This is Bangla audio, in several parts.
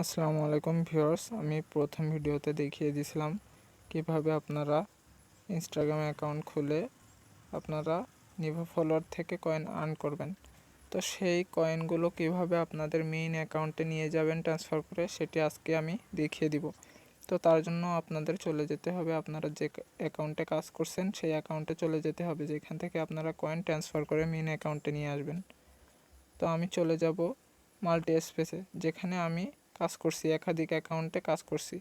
আসসালামু আলাইকুম ভিউয়ার্স, আমি প্রথম ভিডিওতে দেখিয়ে দিয়েছিলাম কীভাবে আপনারা ইনস্টাগ্রাম অ্যাকাউন্ট খুলে আপনারা নিভো ফলোয়ার থেকে কয়েন আর্ন করবেন। তো সেই কয়েনগুলো কীভাবে আপনাদের মেইন অ্যাকাউন্টে নিয়ে যাবেন ট্রান্সফার করে, সেটি আজকে আমি দেখিয়ে দিব। তো তার জন্য আপনাদের চলে যেতে হবে, আপনারা যে অ্যাকাউন্টে কাজ করছেন, সেই অ্যাকাউন্টে চলে যেতে হবে, যেখান থেকে আপনারা কয়েন ট্রান্সফার করে মেইন অ্যাকাউন্টে নিয়ে আসবেন। তো আমি চলে যাব মাল্টি স্পেসে যেখানে আমি কাজ করছি, একাধিক অ্যাকাউন্টে কাজ করছি।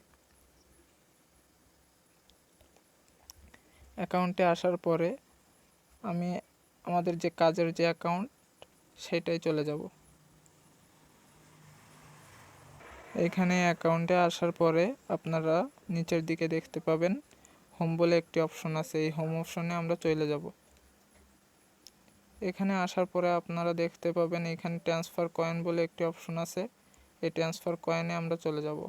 অ্যাকাউন্টে আসার পরে আমি আমাদের যে কাজের যে অ্যাকাউন্ট সেটাই চলে যাব। এখানে অ্যাকাউন্টে আসার পরে আপনারা নিচের দিকে দেখতে পাবেন হোম বলে একটি অপশন আছে, এই হোম অপশনে আমরা চলে যাব। এখানে আসার পরে আপনারা দেখতে পাবেন এখানে ট্রান্সফার কয়েন বলে একটি অপশন আছে। এই ট্রান্সফার কয়েনে আমরা চলে যাব।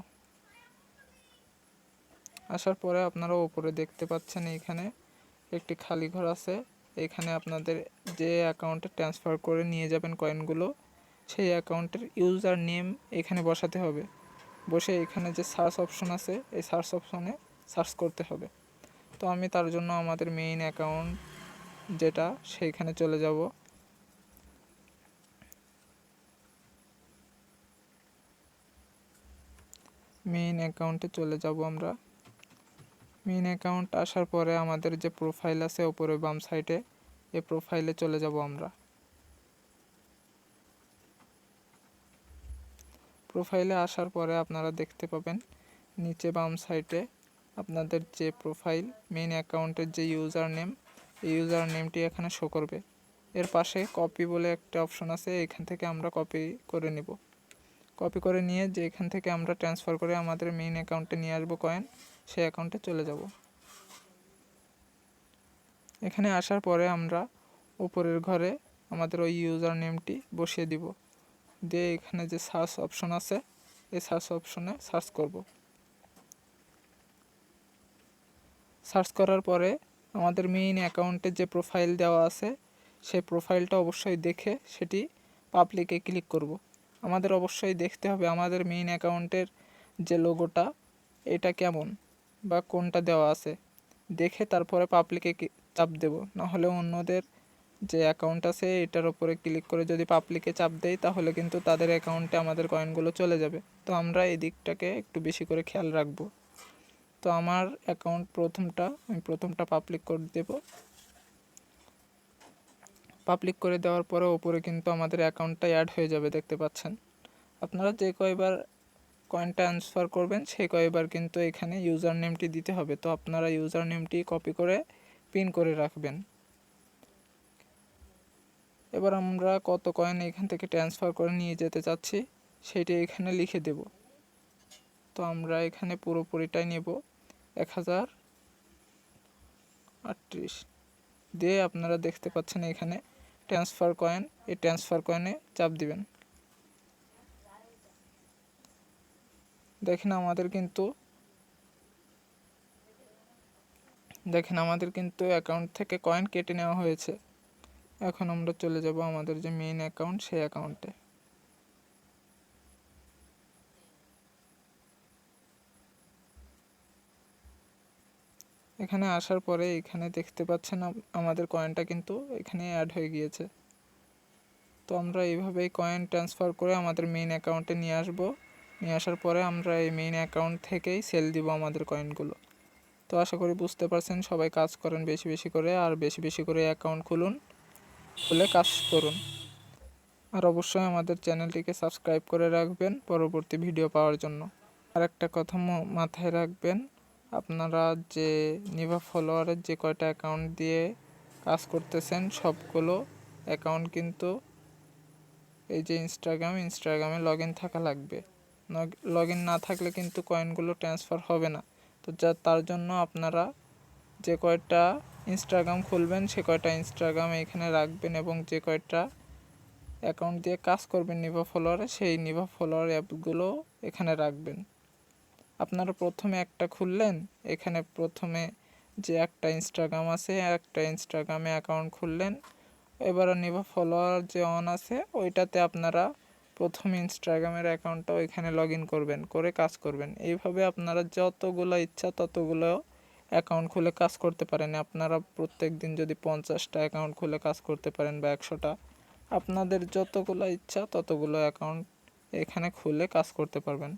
আসার পরে আপনারা উপরে দেখতে পাচ্ছেন এইখানে একটি খালি ঘর আছে। এখানে আপনাদের যে অ্যাকাউন্টে ট্রান্সফার করে নিয়ে যাবেন কয়েনগুলো সেই অ্যাকাউন্টের ইউজার নেম এখানে বসাতে হবে। বসে এখানে যে সার্চ অপশন আছে, এই সার্চ অপশনে সার্চ করতে হবে। তো আমি তার জন্য আমাদের মেইন অ্যাকাউন্ট যেটা, সেইখানে চলে যাব। মেইন অ্যাকাউন্টে চলে যাব আমরা। মেইন অ্যাকাউন্ট আসার পরে আমাদের যে প্রোফাইল আছে ওপরে বাম সাইডে এই প্রোফাইলে চলে যাব আমরা। প্রোফাইলে আসার পরে আপনারা দেখতে পাবেন, নিচে বাম সাইডে আপনাদের যে প্রোফাইল মেইন অ্যাকাউন্টের যে ইউজার নেম এই ইউজার নেমটি এখানে শো করবে। এর পাশে কপি বলে একটা অপশন আছে, এখান থেকে আমরা কপি করে নিব। কপি করে নিয়ে যে এখান থেকে আমরা ট্রান্সফার করে আমাদের মেইন অ্যাকাউন্টে নিয়ে আসব কয়েন সেই অ্যাকাউন্টে চলে যাব। এখানে আসার পরে আমরা উপরের ঘরে আমাদের ওই ইউজার নেমটি বসিয়ে দিব। দিয়ে এখানে যে সার্চ অপশন আছে, এই সার্চ অপশনে সার্চ করব। সার্চ করার পরে আমাদের মেইন অ্যাকাউন্টে যে প্রোফাইল দেওয়া আছে, সেই প্রোফাইলটা অবশ্যই দেখে সেটি পাবলিকে ক্লিক করব। আমাদের অবশ্যই দেখতে হবে আমাদের মেইন অ্যাকাউন্টের যে লোগোটা এটা কেমন বা কোনটা দেওয়া আছে। দেখে তারপরে পাবলিকে চাপ দেব। নাহলে অন্যদের যে অ্যাকাউন্ট আছে, এটার উপরে ক্লিক করে যদি পাবলিকে চাপ দেয়, তাহলে কিন্তু তাদের অ্যাকাউন্টে আমাদের কয়েনগুলো চলে যাবে। তো আমরা এই দিকটাকে একটু বেশি করে খেয়াল রাখব। তো আমার অ্যাকাউন্ট প্রথমটা, আমি প্রথমটা পাবলিক করে দেব। পাবলিক করে দেওয়ার পরে ওপরে কিন্তু আমাদের অ্যাকাউন্টটা অ্যাড হয়ে যাবে, দেখতে পাচ্ছেন। আপনারা যে কয়বার কয়েন ট্রান্সফার করবেন, সেই কয়বার কিন্তু এখানে ইউজার নেমটি দিতে হবে। তো আপনারা ইউজার নেমটি কপি করে পিন করে রাখবেন। এবার আমরা কত কয়েন এখান থেকে ট্রান্সফার করে নিয়ে যেতে চাচ্ছি, সেটি এখানে লিখে দেব। তো আমরা এখানে পুরোপুরিটাই নেব। এক হাজার আটত্রিশ। দিয়ে আপনারা দেখতে পাচ্ছেন এখানে ট্রান্সফার কয়েন এই ট্রান্সফার কয়েনে চাপ দিবেন। দেখেন আমাদের কিন্তু, দেখেন আমাদের কিন্তু অ্যাকাউন্ট থেকে কয়েন কেটে নেওয়া হয়েছে। এখন আমরা চলে যাব আমাদের যে মেইন অ্যাকাউন্ট সেই অ্যাকাউন্টে এখানে আসার পরে এখানে দেখতে পাচ্ছেন আমাদের কয়েনটা কিন্তু এখানে অ্যাড হয়ে গিয়েছে। তো আমরা এইভাবেই কয়েন ট্রান্সফার করে আমাদের মেইন অ্যাকাউন্টে নিয়ে আসব। নিয়ে আসার পরে আমরা এই মেইন অ্যাকাউন্ট থেকেই সেল দিব আমাদের কয়েনগুলো তো আশা করি বুঝতে পারছেন, সবাই কাজ করেন বেশি বেশি করে, আর বেশি বেশি করে অ্যাকাউন্ট খুলুন, খুলে কাজ করুন। আর অবশ্যই আমাদের চ্যানেলটিকে সাবস্ক্রাইব করে রাখবেন পরবর্তী ভিডিও পাওয়ার জন্য। আর একটা কথা মাথায় রাখবেন আপনারা যে নিভা ফলোয়ারের যে কয়টা অ্যাকাউন্ট দিয়ে কাজ করতেছেন, সবগুলো অ্যাকাউন্ট কিন্তু এই যে ইনস্টাগ্রাম ইনস্টাগ্রামে লগ থাকা লাগবে। লগ না থাকলে কিন্তু কয়েনগুলো ট্রান্সফার হবে না। তো যা, তার জন্য আপনারা যে কয়টা ইনস্টাগ্রাম খুলবেন, সে কয়টা ইনস্টাগ্রাম এখানে রাখবেন এবং যে কয়টা অ্যাকাউন্ট দিয়ে কাজ করবেন নিভা ফলোয়ারে সেই নিভা ফলোয়ার অ্যাপগুলো এখানে রাখবেন। আপনারা প্রথমে একটা খুললেন, এখানে প্রথমে যে একটা ইনস্টাগ্রাম আছে একটা ইনস্টাগ্রামে অ্যাকাউন্ট খুললেন। এবার নিভা ফলোয়ার যে অন আছে, ওইটাতে আপনারা প্রথম ইনস্টাগ্রামের অ্যাকাউন্টটাও এখানে লগ ইন করবেন, করে কাজ করবেন। এইভাবে আপনারা যতগুলো ইচ্ছা ততগুলো অ্যাকাউন্ট খুলে কাজ করতে পারেন। আপনারা প্রত্যেক দিন যদি পঞ্চাশটা অ্যাকাউন্ট খুলে কাজ করতে পারেন বা একশোটা, আপনাদের যতগুলো ইচ্ছা ততগুলো অ্যাকাউন্ট এখানে খুলে কাজ করতে পারবেন।